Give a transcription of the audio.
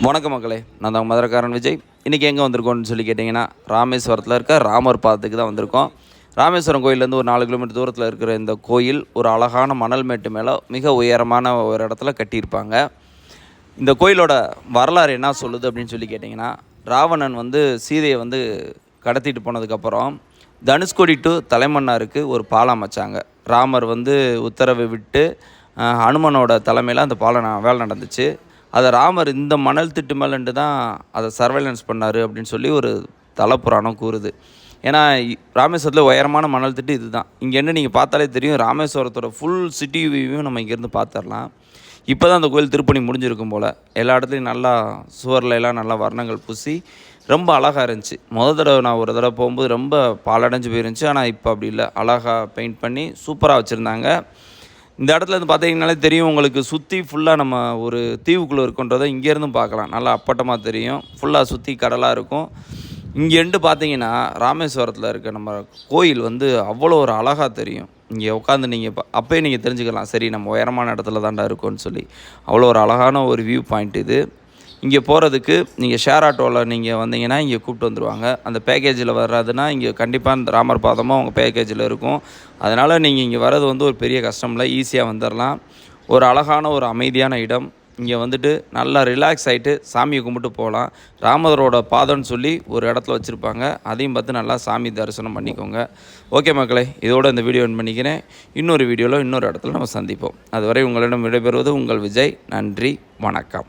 வணக்கம் மக்களே. நான் தான் மதுரக்காரன் விஜய். இன்றைக்கி எங்கே வந்திருக்கோம்னு சொல்லி கேட்டிங்கன்னா ராமேஸ்வரத்தில் இருக்க ராமர் பாதத்துக்கு தான் வந்திருக்கோம். ராமேஸ்வரம் கோயிலேருந்து ஒரு நாலு கிலோமீட்டர் தூரத்தில் இருக்கிற இந்த கோயில் ஒரு அழகான மணல் மேட்டு மேலே மிக உயரமான ஒரு இடத்துல கட்டியிருப்பாங்க. இந்த கோயிலோட வரலாறு என்ன சொல்லுது அப்படின்னு சொல்லி கேட்டிங்கன்னா ராவணன் வந்து சீதையை வந்து கடத்திட்டு போனதுக்கப்புறம் தனுஷ்கோடி டு தலைமன்னாருக்கு ஒரு பாலம் அமைச்சாங்க. ராமர் வந்து உத்தரவை விட்டு அஹ், ஹனுமனோட தலைமையில் அந்த பாலம் வேலை நடந்துச்சு. அதை ராமர் இந்த மணல் திட்டு மேலண்டு தான் அதை சர்வைலன்ஸ் பண்ணார் அப்படின்னு சொல்லி ஒரு தலப்புராணம் கூறுது. ஏன்னா ராமேஸ்வரத்தில் உயரமான மணல் திட்டு இதுதான். இங்கே என்ன நீங்கள் பார்த்தாலே தெரியும் ராமேஸ்வரத்தோட ஃபுல் சிட்டி வியூவையும் நம்ம இங்கேருந்து பார்த்துடலாம். இப்போ தான் அந்த கோயில் திருப்பணி முடிஞ்சிருக்கும் போல். எல்லா இடத்துலையும் நல்லா சுவரில் எல்லாம் நல்லா வர்ணங்கள் பூசி ரொம்ப அழகாக இருந்துச்சு. முத தடவை நான் ஒரு தடவை போகும்போது ரொம்ப பாலடைஞ்சு போயிருந்துச்சு. ஆனால் இப்போ அப்படி இல்லை. அழகாக பெயிண்ட் பண்ணி சூப்பராக வச்சுருந்தாங்க. இந்த இடத்துல இருந்து பார்த்தீங்கனாலே தெரியும் உங்களுக்கு சுற்றி ஃபுல்லாக நம்ம ஒரு தீவுக்குள்ளே இருக்குன்றதை இங்கேருந்தும் பார்க்கலாம். நல்லா அப்பட்டமாக தெரியும். ஃபுல்லாக சுற்றி கடலாக இருக்கும். இங்கேருந்து பார்த்தீங்கன்னா ராமேஸ்வரத்தில் இருக்க நம்ம கோயில் வந்து அவ்வளோ ஒரு அழகாக தெரியும். இங்கே உட்காந்து நீங்கள் அப்போயே நீங்கள் தெரிஞ்சுக்கலாம். சரி நம்ம உயரமான இடத்துல தாண்டா இருக்கோன்னு சொல்லி. அவ்வளோ ஒரு அழகான ஒரு வியூ பாயிண்ட் இது. இங்கே போகிறதுக்கு நீங்கள் ஷேர் ஆட்டோவில் நீங்கள் வந்தீங்கன்னா இங்கே கூப்பிட்டு வந்துடுவாங்க அந்த பேக்கேஜில் வர்றதுன்னா இங்கே கண்டிப்பாக இந்த ராமர் பாதமும் அவங்க பேக்கேஜில் இருக்கும். அதனால் நீங்கள் இங்கே வர்றது வந்து ஒரு பெரிய கஷ்டம் இல்லை. ஈஸியாக வந்துடலாம் ஒரு அழகான ஒரு அமைதியான இடம். இங்கே வந்துட்டு நல்லா ரிலாக்ஸ் ஆகிட்டு சாமியை கும்பிட்டு போகலாம். ராமரோட பாதம்னு சொல்லி ஒரு இடத்துல வச்சுருப்பாங்க. அதையும் பார்த்து நல்லா சாமி தரிசனம் பண்ணிக்கோங்க. ஓகே மக்களே இதோட இந்த வீடியோ என் பண்ணிக்கிறேன். இன்னொரு வீடியோவில் இன்னொரு இடத்துல நம்ம சந்திப்போம். அதுவரை உங்களிடம் விடைபெறுவது உங்கள் விஜய். நன்றி வணக்கம்.